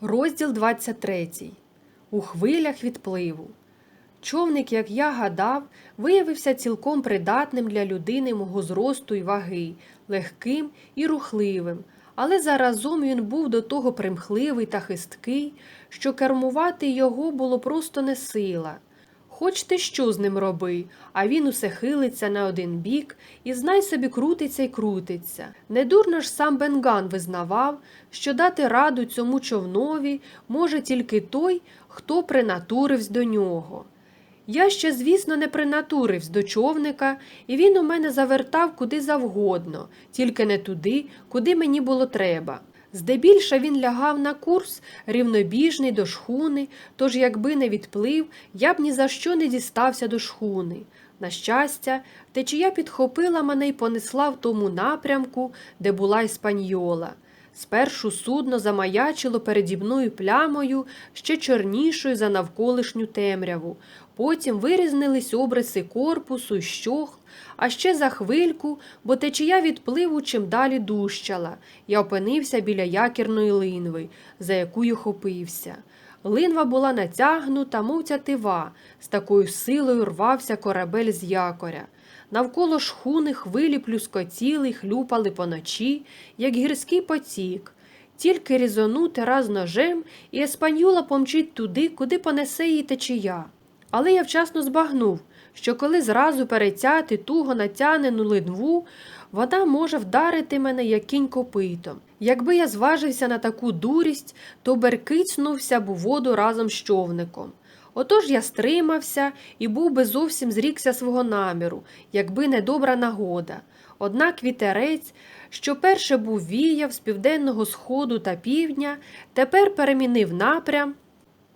Розділ 23. У хвилях відпливу. Човник, як я гадав, виявився цілком придатним для людини мого зросту і ваги, легким і рухливим, але заразом він був до того примхливий та хисткий, що кермувати його було просто не сила. Хоч ти що з ним роби, а він усе хилиться на один бік і знай собі крутиться й крутиться. Недурно ж сам Бенган визнавав, що дати раду цьому човнові може тільки той, хто принатурився до нього. Я ще, звісно, не принатурився до човника, і він у мене завертав куди завгодно, тільки не туди, куди мені було треба. Здебільша він лягав на курс, рівнобіжний до шхуни, тож, якби не відплив, я б ні за що не дістався до шхуни. На щастя, течія підхопила мене й понесла в тому напрямку, де була іспаньола. Спершу судно замаячило переді мною плямою, ще чорнішою за навколишню темряву. Потім вирізнились обриси корпусу щох, а ще за хвильку, бо течія відпливу чим далі дужчала. Я опинився біля якірної линви, за яку й хопився. Линва була натягнута, мов тятива, з такою силою рвався корабель з якоря. Навколо шхуни хвилі плюскотіли й хлюпали поночі, як гірський потік. Тільки різонути раз ножем, і еспаньола помчить туди, куди понесе її течія. Але я вчасно збагнув, що коли зразу перетяти туго натянену линву, вода може вдарити мене як кінь копитом. Якби я зважився на таку дурість, то беркицнувся б у воду разом з човником. Отож я стримався і був би зовсім зрікся свого наміру, якби не добра нагода. Однак вітерець, що перше був віяв з південного сходу та півдня, тепер перемінив напрям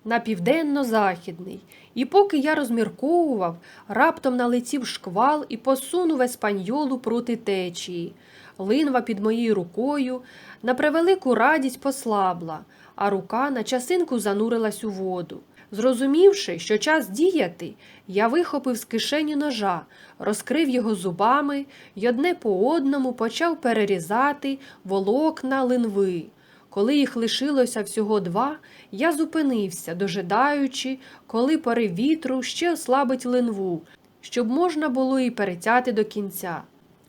на південно-західний, і поки я розмірковував, раптом налетів шквал і посунув еспаньолу проти течії. Линва під моєю рукою на превелику радість послабла, а рука на часинку занурилась у воду. Зрозумівши, що час діяти, я вихопив з кишені ножа, розкрив його зубами й одне по одному почав перерізати волокна линви. Коли їх лишилося всього два, я зупинився, дожидаючи, коли порив вітру ще ослабить линву, щоб можна було її перетяти до кінця.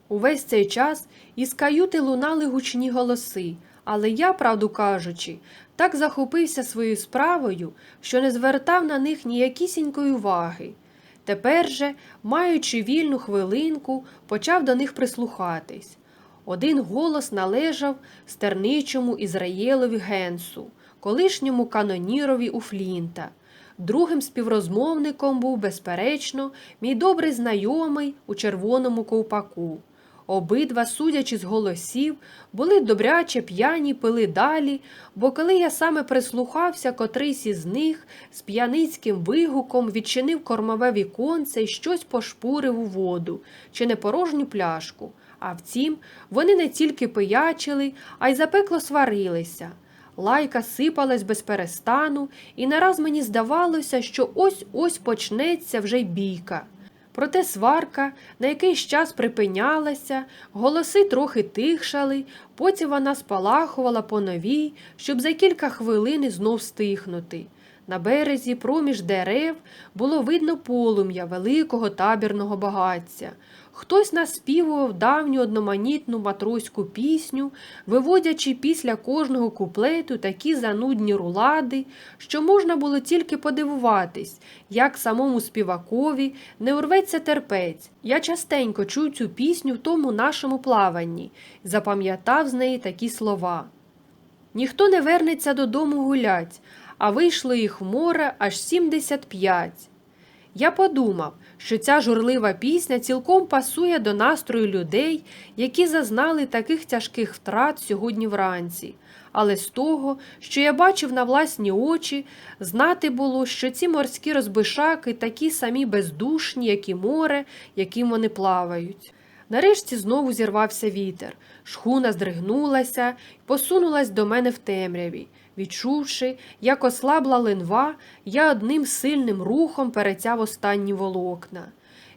Увесь цей час із каюти лунали гучні голоси, але я, правду кажучи, так захопився своєю справою, що не звертав на них ніякісінької уваги. Тепер же, маючи вільну хвилинку, почав до них прислухатись. Один голос належав стерничому Ізраїлові Генсу, колишньому канонірові у Флінта. Другим співрозмовником був, безперечно, мій добрий знайомий у червоному ковпаку. Обидва, судячи з голосів, були добряче п'яні пили далі, бо коли я саме прислухався, котрийсь із них з п'яницьким вигуком відчинив кормове віконце і щось пошпурив у воду чи не порожню пляшку. А втім, вони не тільки пиячили, а й запекло сварилися. Лайка сипалась без перестану, і нараз мені здавалося, що ось ось почнеться вже й бійка. Проте сварка на якийсь час припинялася, голоси трохи тихшали, потім вона спалахувала по новій, щоб за кілька хвилин знов стихнути. На березі, проміж дерев, було видно полум'я великого табірного багаття. Хтось наспівував давню одноманітну матроську пісню, виводячи після кожного куплету такі занудні рулади, що можна було тільки подивуватись, як самому співакові не урветься терпець. Я частенько чув цю пісню в тому нашому плаванні, запам'ятав з неї такі слова. Ніхто не вернеться додому гулять, а вийшло їх море аж 75. Я подумав, що ця журлива пісня цілком пасує до настрою людей, які зазнали таких тяжких втрат сьогодні вранці. Але з того, що я бачив на власні очі, знати було, що ці морські розбишаки такі самі бездушні, як і море, яким вони плавають. Нарешті знову зірвався вітер. Шхуна здригнулася і посунулась до мене в темряві. Відчувши, як ослабла линва, я одним сильним рухом перетяв останні волокна.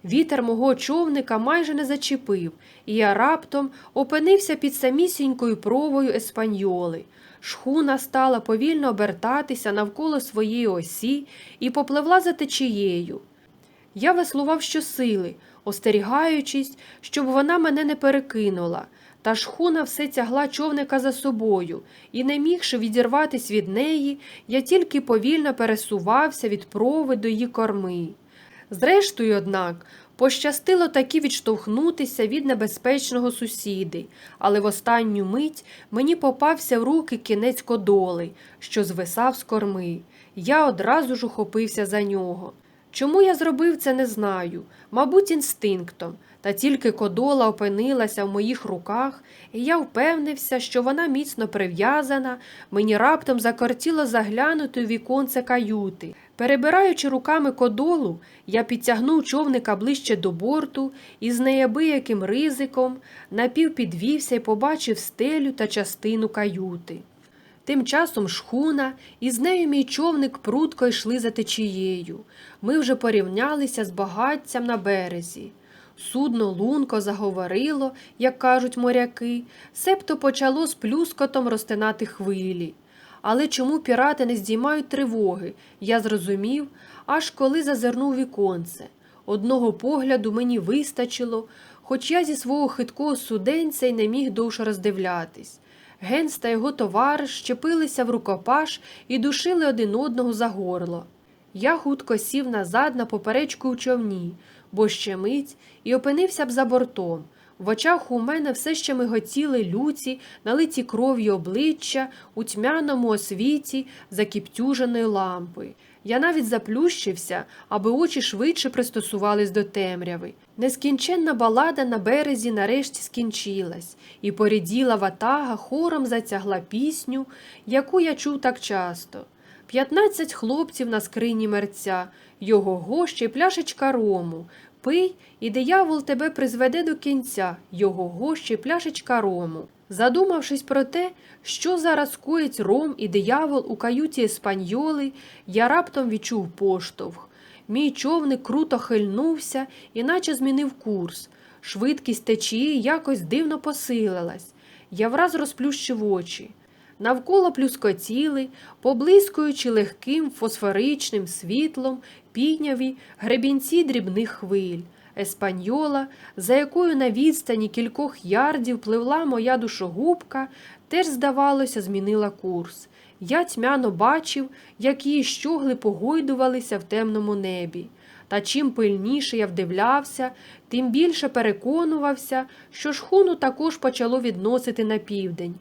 Вітер мого човника майже не зачепив, і я раптом опинився під самісінькою провою еспаньоли. Шхуна стала повільно обертатися навколо своєї осі і попливла за течією. Я веслував щосили, остерігаючись, щоб вона мене не перекинула, та шхуна все тягла човника за собою, і, не мігши відірватись від неї, я тільки повільно пересувався від прови до її корми. Зрештою, однак, пощастило таки відштовхнутися від небезпечного сусіди, але в останню мить мені попався в руки кінець кодоли, що звисав з корми. Я одразу ж ухопився за нього. Чому я зробив це, не знаю, мабуть, інстинктом, та тільки кодола опинилася в моїх руках, і я впевнився, що вона міцно прив'язана, мені раптом закортіло заглянути у віконце каюти. Перебираючи руками кодолу, я підтягнув човника ближче до борту і з неябияким ризиком напівпідвівся і побачив стелю та частину каюти. Тим часом шхуна і з нею мій човник прудко йшли за течією. Ми вже порівнялися з багаттям на березі. Судно лунко заговорило, як кажуть моряки, себто почало з плюскотом розтинати хвилі. Але чому пірати не здіймають тривоги, я зрозумів, аж коли зазирнув віконце. Одного погляду мені вистачило, хоч я зі свого хиткого суденця й не міг довше роздивлятись. Генс та його товариш щепилися в рукопаш і душили один одного за горло. Я хутко сів назад на поперечку у човні, бо ще мить і опинився б за бортом. В очах у мене все ще миготіли люці, налиті кров'ю обличчя у тьмяному освіті закіптюженої лампи. Я навіть заплющився, аби очі швидше пристосувались до темряви. Нескінченна балада на березі нарешті скінчилась, і поріділа ватага хором затягла пісню, яку я чув так часто. П'ятнадцять хлопців на скрині мерця, його гощі пляшечка рому. Пий, і диявол тебе призведе до кінця, його гощі пляшечка рому. Задумавшись про те, що зараз коїть ром і диявол у каюті еспаньоли, я раптом відчув поштовх. Мій човник круто хильнувся і наче змінив курс. Швидкість течії якось дивно посилилась. Я враз розплющив очі. Навколо плюскотіли, поблискуючи легким фосфоричним світлом, піняві гребінці дрібних хвиль. Еспаньола, за якою на відстані кількох ярдів пливла моя душогубка, теж, здавалося, змінила курс. Я тьмяно бачив, як її щогли погойдувалися в темному небі. Та чим пильніше я вдивлявся, тим більше переконувався, що шхуну також почало відносити на південь.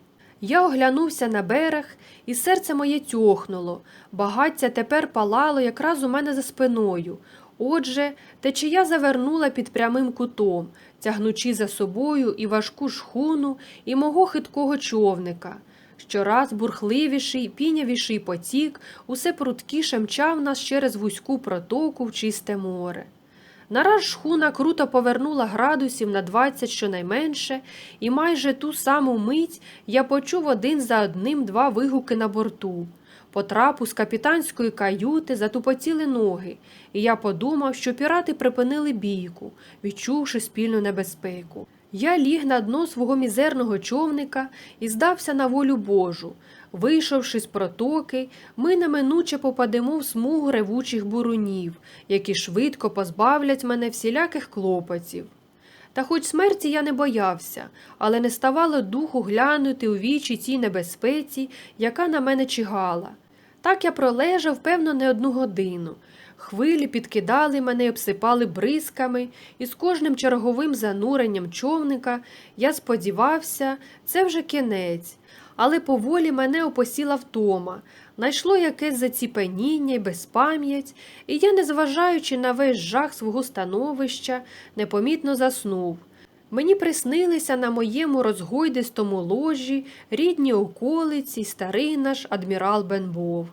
Я оглянувся на берег, і серце моє тьохнуло. Багаття тепер палало якраз у мене за спиною. Отже, течія завернула під прямим кутом, тягнучи за собою і важку шхуну, і мого хиткого човника. Щораз бурхливіший, пінявіший потік, усе прудкіше мчав нас через вузьку протоку в чисте море. Нараз шхуна круто повернула градусів на 20 щонайменше, і майже ту саму мить я почув один за одним два вигуки на борту. По трапу з капітанської каюти затупотіли ноги, і я подумав, що пірати припинили бійку, відчувши спільну небезпеку. Я ліг на дно свого мізерного човника і здався на волю Божу. Вийшовши з протоки, ми неминуче попадемо в смугу ревучих бурунів, які швидко позбавлять мене всіляких клопотів. Та хоч смерті я не боявся, але не ставало духу глянути у вічі тій небезпеці, яка на мене чигала. Так я пролежав, певно, не одну годину. Хвилі підкидали мене обсипали бризками, і з кожним черговим зануренням човника я сподівався, це вже кінець. Але поволі мене опосіла втома, найшло якесь заціпеніння й безпам'ять, і я, незважаючи на весь жах свого становища, непомітно заснув. Мені приснилися на моєму розгойдистому ложі рідні околиці старий наш адмірал Бенбов.